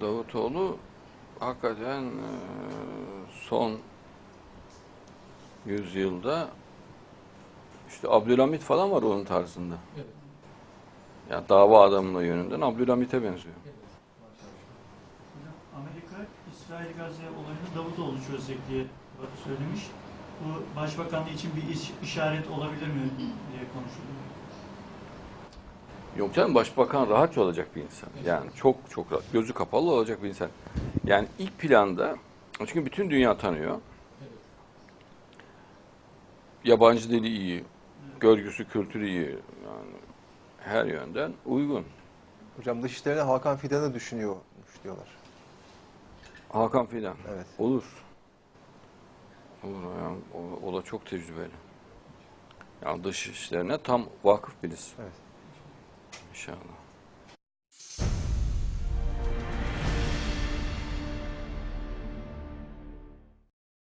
Davutoğlu hakikaten e, son yüzyılda işte Abdülhamit falan var onun tarzında. Evet. Ya dava adamlığı yönünden Abdülhamit'e benziyor. Amerika İsrail Gazze olayını Davutoğlu çözecek diye söylemiş. Bu başbakanlığı için bir iş- işaret olabilir mi diye konuşuluyor. Yok canım başbakan rahat olacak bir insan. Yani çok çok rahat. Gözü kapalı olacak bir insan. Yani ilk planda çünkü bütün dünya tanıyor. Yabancı dili iyi, görgüsü, kültürü iyi. Yani her yönden uygun. Hocam dışişlerine Hakan Fidan'ı düşünüyormuş diyorlar. Hakan Fidan. Evet. Olur. Olur yani o, o da çok tecrübeli. Yani dış işlerine tam vakıf birisi. Evet. شاء الله.